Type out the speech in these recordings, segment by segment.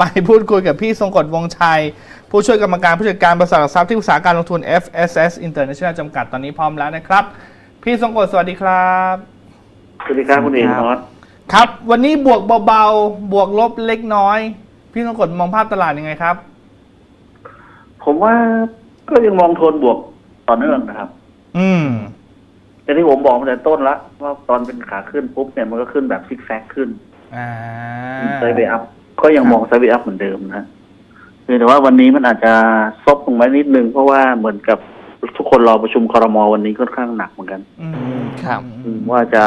ไปพูดคุยกับพี่ทรงกฎวงชัย ผู้ช่วยกรรมการผู้จัดการบริษัทหลักทรัพย์ที่ปรึกษาการลงทุน FSS International จำกัดตอนนี้พร้อมแล้วนะครับ พี่ทรงกฎสวัสดีครับ สวัสดีครับคุณเอกนอตครับ วันนี้บวกเบาๆ บวกลบเล็กน้อย พี่ทรงกฎมองภาพตลาดยังไงครับ ผมว่าก็ยังมองโทนบวกต่อเนื่องนะครับ อืมแต่ที่ผมบอกมาแต่ต้นละว่าตอนเป็นขาขึ้นปุ๊บเนี่ยมันก็ขึ้นแบบซิกแซกขึ้นอ่าไซด์เวย์อัพ ก็ยังครับมองไซด์เวย์อัพเหมือนเดิมนะเพียงแต่ว่าวันนี้มันอาจจะซบลงไปนิดนึง เพราะว่าเหมือนกับทุกคนรอประชุมคอรมอวันนี้ค่อนข้างหนักเหมือนกันอืมครับอืมว่าจะ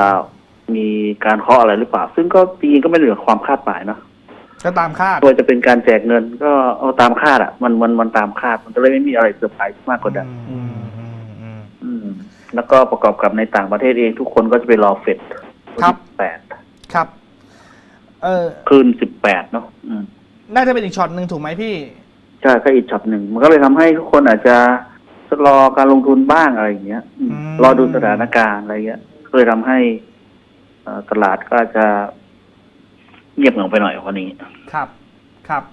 มีการเคาะอะไรหรือเปล่า ซึ่งก็จริงๆก็ไม่เหนือความคาดหมายเนอะก็ตามคาดไม่ว่าจะเป็นการแจกเงิน ก็เอาตามคาดอะ มันมันมันตามคาด มันก็เลยไม่มีอะไรเซอร์ไพรส์มากกว่านั้นอืมอืมอืมอืมแล้วก็ประกอบกับในต่างประเทศเองทุกคนก็จะไปรอเฟดครับแปดครับ เออ คืนสิบแปดเนาะอืมน่าจะเป็นอีกช็อตหนึ่งถูกไหมพี่ ใช่ก็อีกช็อตหนึ่งมันก็เลยทำให้ทุกคนอาจจะชะลอการลงทุนบ้างอะไรอย่างเงี้ยอืมอืม รอดูสถานการณ์อะไรเงี้ยก็เลยทำให้เอ่อตลาดก็อาจจะเงียบเหงาไปหน่อยวันนี้ ครับครับ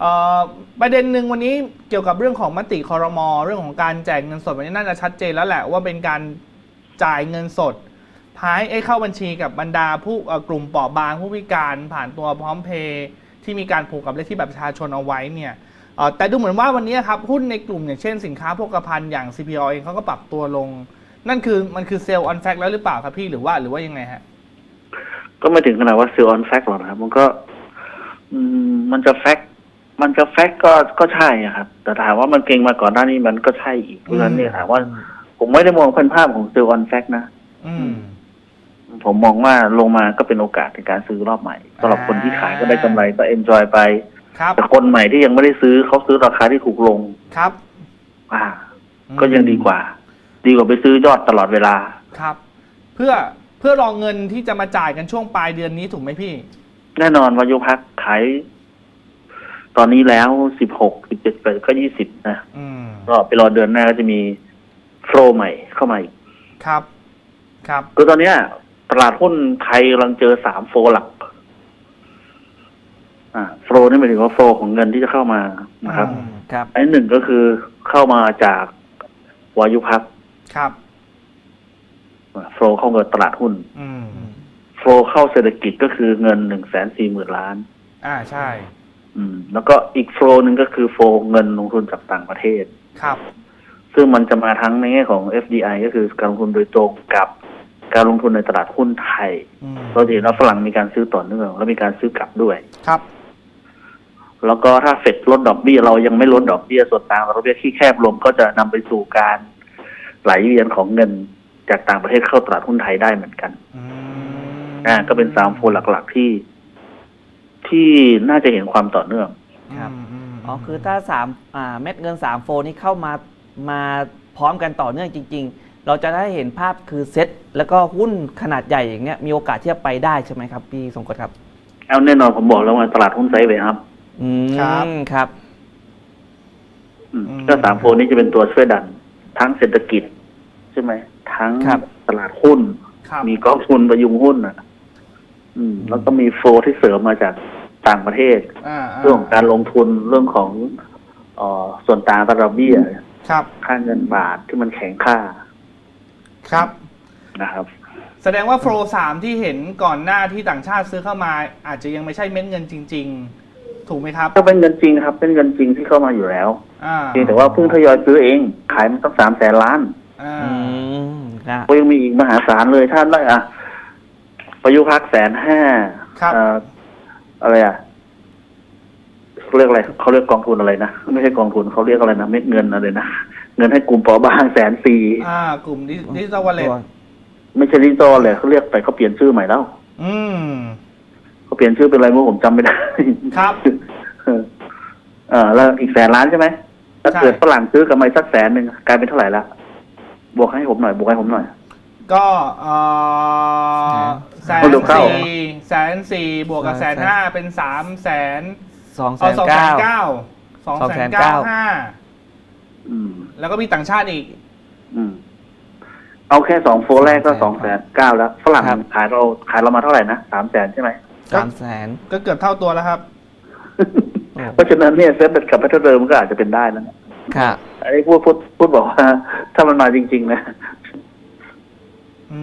เอ่อประเด็นหนึ่งวันนี้เกี่ยวกับเรื่องของมติคอรมอเรื่องของการแจกเงินสดวันนี้น่าจะชัดเจนแล้วแหละว่าเป็นการจ่ายเงินสด พายไอ้เข้าบัญชีกับบรรดาผู้เอ่อกลุ่มเปราะบางผู้พิการผ่านตัวพร้อมเพย์ที่มีการผูกกับเลขที่แบบประชาชนเอาไว้เนี่ยเอ่อแต่ดูเหมือนว่าวันนี้ครับหุ้นในกลุ่มอย่างเช่นสินค้าโภคภัณฑ์อย่าง CPO เองเขาก็ปรับตัวลง นั่นคือมันคือเซลล์ออนแฟกแล้วหรือเปล่าครับพี่หรือว่าหรือว่ายังไงฮะก็ไม่ถึงขนาดว่าซื้อออนแฟกหรอกนะครับ มันก็อืมมันจะแฟกมันจะแฟกก็ก็ใช่อะครับ แต่ถามว่ามันเก่งมาก่อนหน้านี้มันก็ใช่อีกเพราะฉะนั้นเนี่ยถามว่า ผมไม่ได้มองเป็นภาพของซื้อออนแฟกนะ อืม ผมมองว่าลงมาก็เป็นโอกาสในการซื้อรอบใหม่สำหรับคนที่ขายก็ได้กำไรก็เอนจอยไป ครับ แต่คนใหม่ที่ยังไม่ได้ซื้อเขาซื้อราคาที่ถูกลงครับ อ่าก็ยังดีกว่า ดีกว่าไปซื้อยอดตลอดเวลา ครับ เพื่อเพื่อรองเงินที่จะมาจ่ายกันช่วงปลายเดือนนี้ถูกไหมพี่ แน่นอนวายุพักขาย ตอนนี้แล้วสิบหกสิบเจ็ดแปดก็ยี่สิบนะอืม ก็ไปรอเดือนหน้าก็จะมีโฟลใหม่เข้ามาอีก ครับ ครับ คือตอนเนี้ย ตลาดหุ้นไทยกำลังเจอสามโฟลหลัก อ่าโฟลนี่หมายถึงว่าโฟลของเงินที่จะเข้ามานะครับอืมครับ อันที่หนึ่งก็คือเข้ามาจากวายุพักครับ โฟลเข้าเงินตลาดหุ้นอืม โฟลเข้าเศรษฐกิจก็คือเงินหนึ่งแสนสี่หมื่นล้าน อ่าใช่ อืม แล้วก็อีกโฟลหนึ่งก็คือโฟลเงินลงทุนจากต่างประเทศ ครับ ซึ่งมันจะมาทั้งในแง่ของ FDI ก็คือการลงทุนโดยตรงกับ การลงทุนในตลาดหุ้นไทยอืมเราจะเห็นว่าฝรั่งมีการซื้อต่อเนื่อง และมีการซื้อกลับด้วย ครับ แล้วก็ถ้าเฟดลดดอกเบี้ยเรายังไม่ลดดอกเบี้ยส่วนต่างดอกเบี้ยที่แคบลงก็จะนำไปสู่การไหลเวียนของเงินจากต่างประเทศเข้าตลาดหุ้นไทยได้เหมือนกัน อืมอ่าก็เป็นสามโฟลหลักๆที่ ที่น่าจะเห็นความต่อเนื่อง ครับ มมอ๋อคือถ้าสามอ่าเม็ดเงิน3โฟนี้เข้ามามาพร้อมกันต่อเนื่องจริง ๆ เราจะได้เห็นภาพคือเซ็ต แล้วก็หุ้นขนาดใหญ่อย่างเงี้ยมีโอกาสที่จะไปได้ใช่ไหมครับพี่สงกฎครับเอาแน่นอนผมบอกแล้วว่าตลาดหุ้นไซด์เวย์อัพอืมครับครับอืมอืมก็สามโฟลนี้จะเป็นตัวช่วยดัน ทั้งเศรษฐกิจ ใช่ไหมทั้งครับตลาดหุ้นครับมีกองทุนประยุงหุ้นอะ อืม แล้วก็มีโฟลที่เสริมมาจากต่างประเทศอ่าเรื่องของการลงทุนเรื่องของเออส่วนต่างระดับเบี้ยครับค่าเงินบาทที่มันแข็งค่า ครับ นะครับ แสดงว่าโฟลสามที่เห็นก่อนหน้าที่ต่างชาติซื้อเข้ามา อาจจะยังไม่ใช่เม็ดเงินจริง ๆ ถูกไหมครับ ก็เป็นเงินจริงครับ เป็นเงินจริงที่เข้ามาอยู่แล้วอ่าเพียงแต่ว่าเพิ่งทยอยซื้อเอง ขายมันตั้งสามแสนล้านอ่าอืมนะก็ยังมีอีกมหาศาลเลยถ้าได้อะประยุพักแสนห้าครับเอ่ออะไรอะเขาเรียกอะไรเขาเรียกกองทุนอะไรนะไม่ใช่กองทุนเขาเรียกอะไรนะเม็ดเงินอะไรนะเงินให้กลุ่มเปราะบางแสนสี่ อ่ากลุ่มดิจิตอลวอลเล็ต ไม่ใช่ดิจิตอลเลยเขาเรียกไปเขาเปลี่ยนชื่อใหม่แล้ว อืมเขาเปลี่ยนชื่อเป็นอะไรไม่รู้ผมจำไม่ได้ครับ เออเออแล้วอีกแสนล้านใช่ไหมถ้าใช่เกิดฝรั่งซื้อกำไรสักแสนหนึ่งกลายเป็นเท่าไหร่ละบวกให้ผมหน่อยบวกให้ผมหน่อย ก็เอ่อแสนคนดูเข้าสี่แสนสี่บวกกับแสนห้าเป็นสามแสนสองแสเอานสองแสเก้านเก้าสองแสนเก้า209,000ห้าอืมแล้วก็มีต่างชาติอีก อืม เอาแค่สองโฟลแรกก็สองแสนเก้าแล้วฝรั่งครับ ขายเราขายเรามาเท่าไหร่นะสามแสนใช่ไหม สามแสนก็เกือบเท่าตัวแล้วครับโอ้เพราะฉะนั้นเนี่ยเซตกับแพทเทิร์นเดิมมันก็อาจจะเป็นได้แล้วนะครับอันนี้พูดพูดพูดบอกว่า ถ้ามันมาจริง ๆ นะอื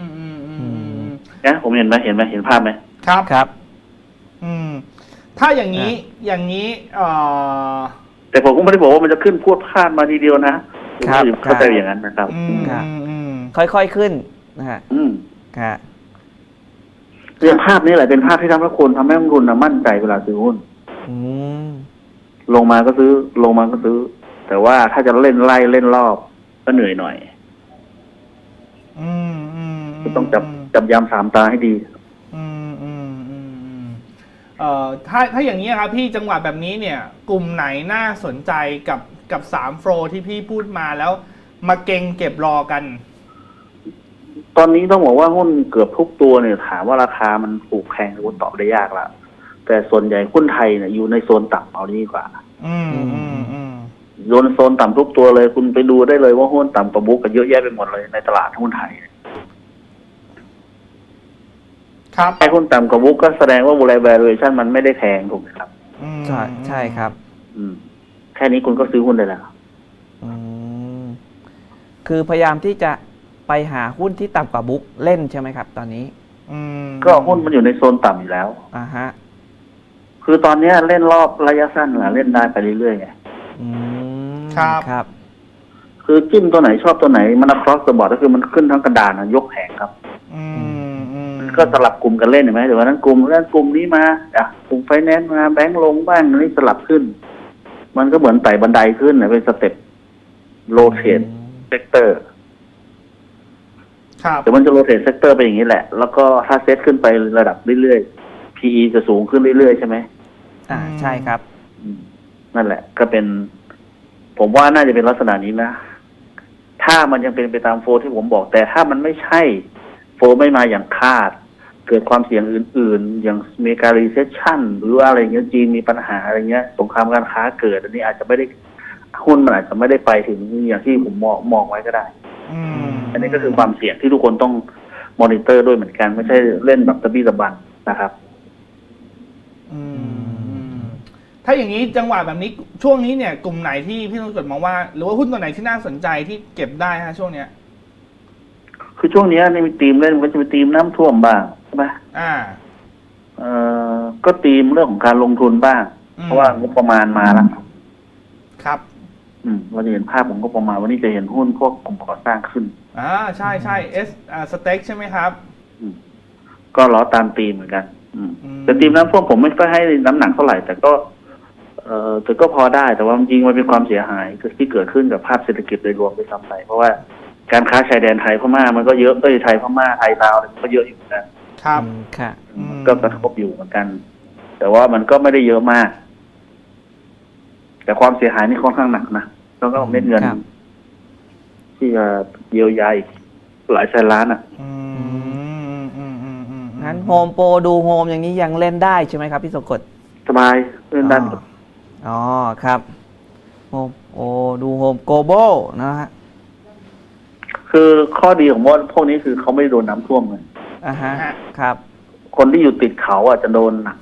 มอืมอืมอืมนะผมเห็นไหมเห็นไหมเห็นภาพไหมครับ ครับ อืม ถ้าอย่างนี้อย่างนี้เอ่อ แต่ผมก็ไม่ได้บอกว่ามันจะขึ้นพรวดพลาดมาทีเดียวนะ ครับผมเข้าใจครับ อย่างนั้นนะครับ อืมครับ อืมอืมค่อยๆขึ้นนะฮะอืมครับเรื่องภาพนี้แหละเป็นภาพที่ทำให้คนทำให้นักลงทุนน่ะมั่นใจเวลาซื้อหุ้น อืมลงมาก็ซื้อลงมาก็ซื้อ แต่ว่าถ้าจะเล่นไล่เล่นรอบ ก็เหนื่อยหน่อยอืมอืมก็ต้องจับจับยามสามตาให้ดี อืมอืมอืมอืมเอ่อถ้าถ้าอย่างนี้ครับพี่จังหวะแบบนี้เนี่ย กลุ่มไหนน่าสนใจกับ กับสามโฟลที่พี่พูดมาแล้ว มาเก็งเก็บรอกัน ตอนนี้ต้องบอกว่าหุ้นเกือบทุกตัวเนี่ยถามว่าราคามันถูกแพงหรือว่าตอบได้ยากละแต่ส่วนใหญ่หุ้นไทยเนี่ยอยู่ในโซนต่ำเอาดีกว่า อืมอืมอืมโยนโซนต่ำทุกตัวเลย คุณไปดูได้เลยว่าหุ้นต่ำกว่าบุ๊กกันเยอะแยะไปหมดเลยในตลาดหุ้นไทยครับไอ้หุ้นต่ำกว่าบุ๊กก็แสดงว่า valuation มันไม่ได้แพงถูกไหมครับ อืมใช่ใช่ครับ อืม แค่นี้คุณก็ซื้อหุ้นได้แล้วอืมคือพยายามที่จะไปหาหุ้นที่ต่ำกว่าบุ๊กเล่นใช่ไหมครับ ตอนนี้ อืมก็หุ้นมันอยู่ในโซนต่ำอยู่แล้ว อ่าฮะ คือตอนเนี้ยเล่นรอบระยะสั้นล่ะเล่นได้ไปเรื่อยๆไงอืมครับ ครับ คือจิ้มตัวไหนชอบตัวไหนมัน across the board ก็คือมันขึ้นทั้งกระดานนะยกแผงครับ อืมอืมก็สลับกลุ่มกันเล่นเห็นไหมเดี๋ยววันนั้นกลุ่มนั้นกลุ่มนี้มาอะกลุ่มไฟแนนซ์มาแบงก์ลงบ้างอันนี้สลับขึ้น มันก็เหมือนไต่บันไดขึ้นนะเป็นสเต็ปโรเทตเซกเตอร์ครับเดี๋ยวมันจะโรเทตเซกเตอร์ไปอย่างนี้แหละ แล้วก็ถ้าเซตขึ้นไประดับเรื่อยๆ PE จะสูงขึ้นเรื่อยๆ ใช่ไหมอ่าใช่ครับอืมนั่นแหละ ก็เป็น ผมว่าน่าจะเป็นลักษณะนี้นะ ถ้ามันยังเป็นไปตามโฟลที่ผมบอก แต่ถ้ามันไม่ใช่ โฟลไม่มาอย่างคาด เกิดความเสี่ยงอื่น ๆ อย่างอเมริกา r ีเซชชันหรือว่าอะไรเงี้ยจีนมีปัญหาอะไรเงี้ย สงครามการค้าเกิด อันนี้อาจจะไม่ได้หุ้นมันอาจจะไม่ได้ไปถึงอย่างที่ผมมองมองไว้ก็ได้อืมอันนี้ก็คือความเสี่ยงที่ทุกคนต้องมอนิเตอร์ด้วยเหมือนกัน ไม่ใช่เล่นแบบตะบี้ตะบันนะครับอืมถ้าอย่างนี้จังหวะแบบนี้ช่วงนี้เนี่ยกลุ่มไหนที่พี่ต้องจดมองว่า หรือว่าหุ้นตัวไหนที่น่าสนใจที่เก็บได้ฮะช่วงเนี้ย คือช่วงเนี้ยในมีทีมเล่นมันก็จะมีทีมน้ำท่วมบ้างใช่ไหมอ่า เอ่อก็ตีมเรื่องของการลงทุนบ้าง อืม เพราะว่างบประมาณมาแล้วครับ อืมเราจะเห็นภาพของงบประมาณวันนี้จะเห็นหุ้นพวกกลุ่มก่อสร้างขึ้น อ่า ใช่ใช่เอสอ่าสเต็กใช่ไหมครับอืมก็ล้อตามตีมเหมือนกัน อืมอืม แต่ตีมน้ำท่วมผมไม่ค่อยให้น้ำหนักเท่าไหร่แต่ก็ เอ่อแต่ก็พอได้แต่ว่าจริงๆมันเป็นความเสียหายที่เกิดขึ้นกับภาพเศรษฐกิจโดยรวมไปซ้ำไปเพราะว่าการค้าชายแดนไทยพม่ามันก็เยอะเอ้ยไทยพม่าไทยลาวอะไรมันก็เยอะอยู่เหมือนกัน ครับอืมค่ะอืมก็กระทบอยู่เหมือนกัน แต่ว่ามันก็ไม่ได้เยอะมาก แต่ความเสียหายนี่ค่อนข้างหนักนะแล้วก็เม็ดเงิน ครับ ที่จะเยียวยาอีกหลายแสนล้านอะ อืมอืมอืมอืมงั้นโฮมโปรดูโฮมอย่างนี้ยังเล่นได้ใช่ไหมครับพี่สงกฎสบายเรื่องด้านอ๋ออ๋อครับโฮมโอดูโฮมโกลบอลนะฮะคือข้อดีของว่าพวกนี้คือเขาไม่โดนน้ำท่วมเลย อ่าฮะ ครับ คนที่อยู่ติดเขาอะจะโดนหนัก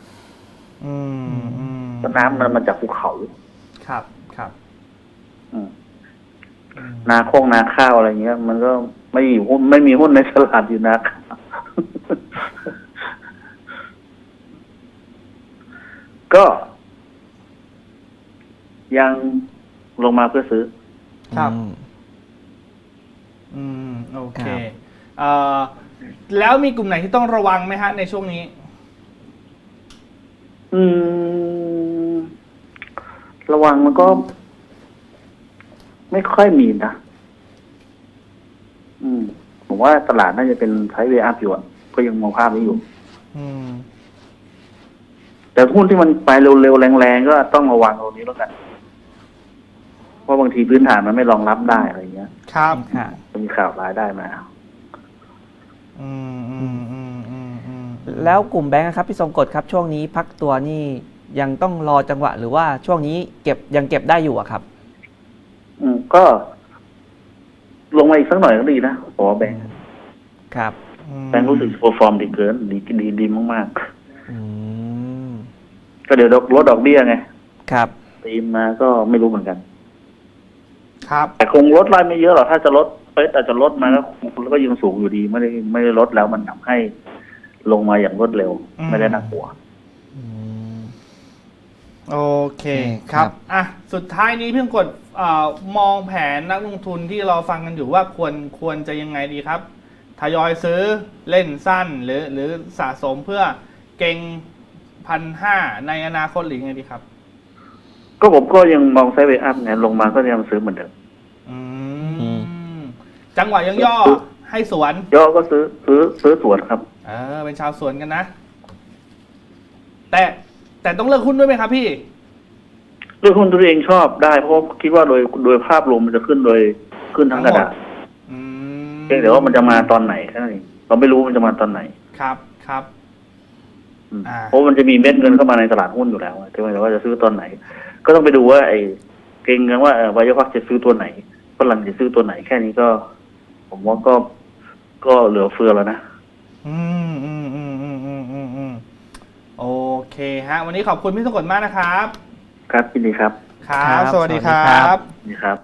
อืมอืมเพราะน้ำมันมาจากภูเขา ครับครับอืมนาโคงนาข้าวอะไรเงี้ย มันก็ไม่อยู่หุ้นไม่มีหุ้นในตลาดอยู่นาข้าวก็ ยังลงมาเพื่อซื้อ ครับ อืม อืม โอเคครับ เอ่อ แล้วมีกลุ่มไหนที่ต้องระวังไหมฮะ ในช่วงนี้ อืม ระวังมันก็ ไม่ค่อยมีนะ อืม ผมว่าตลาดน่าจะเป็นไทเวอัพอยู่อะก็ยังมองภาพนี้อยู่ อืม แต่หุ้นที่มันไปเร็วๆ แรงๆ ก็ต้องระวังตรงนี้แล้วกัน เพราะบางทีพื้นฐานมันไม่รองรับได้อะไรเงี้ย ครับ ค่ะจะมีข่าวร้ายได้มา อืมอืมอืมอืมอืมแล้วกลุ่มแบงก์นะครับพี่ทรงกฎครับช่วงนี้พักตัวนี่ยังต้องรอจังหวะ หรือว่าช่วงนี้เก็บยังเก็บได้อยู่อะครับ อืมก็ ลงมาอีกสักหน่อยก็ดีนะขอแบงค์ครับแบงค์รู้สึกเปอร์ฟอร์มดีเกิน ดีดีดีมากอืมๆกก็เดี๋ยวลดดอกเบี้ยไงครับ ตีมมาก็ไม่รู้เหมือนกัน ครับ แต่คงลดไล่ไม่เยอะหรอกถ้าจะลด เฟสอาจจะลดมาก็คงก็ยังสูงอยู่ดีไม่ได้ไม่ได้ลดแล้วมันทำให้ลงมาอย่างรวดเร็วอืมไม่ได้น่ากลัวอืมโอเคโอเคครัครับบอะ สุดท้ายนี้เพิ่งกดเอ่อมองแผนนักลงทุนที่เราฟังกันอยู่ว่าควรควรจะยังไงดีครับ ทยอยซื้อเล่นสั้น หรือ หรือสะสมเพื่อเก่งพันห้าในอนาคตหรือยังไงดีครับ ก็ผมก็ยังมองไซด์เวย์อัพไงลงมาก็ยังซื้อเหมือนเดิมอือืม จังหวะยังย่อให้สวนย่อก็ซื้อซื้อซื้อสวนครับเออเป็นชาวสวนกันนะ แต่แต่ต้องเลือกหุ้นด้วยไหมครับพี่เรื่องหุ้นตัวเองชอบได้เพราะคิดว่าโดยโดยภาพรวมมันจะขึ้นโดยขึ้นทั้งกระดาษอืมเพียงแต่ว่ามันจะมาตอนไหนแค่นั้นเองเราไม่รู้มันจะมาตอนไหนครับครับอืมอ่าเพราะมันจะมีเม็ดเงินเข้ามาในตลาดหุ้นอยู่แล้วใช่ไหมแต่ว่าจะซื้อตอนไหน ก็ต้องไปดูว่าไอ้เก่งกันว่าเออวายพักจะซื้อตัวไหนฝรั่งจะซื้อตัวไหนแค่นี้ก็ ผมว่าก็ก็เหลือเฟือแล้วนะ อืมอืมอืมอืมอืมอืมอืมโอเคฮะ วันนี้ขอบคุณพี่สงกลมากนะครับ ครับยินดีครับ ครับครับสวัสดีคสวัสดีรัครับบนี่ครับ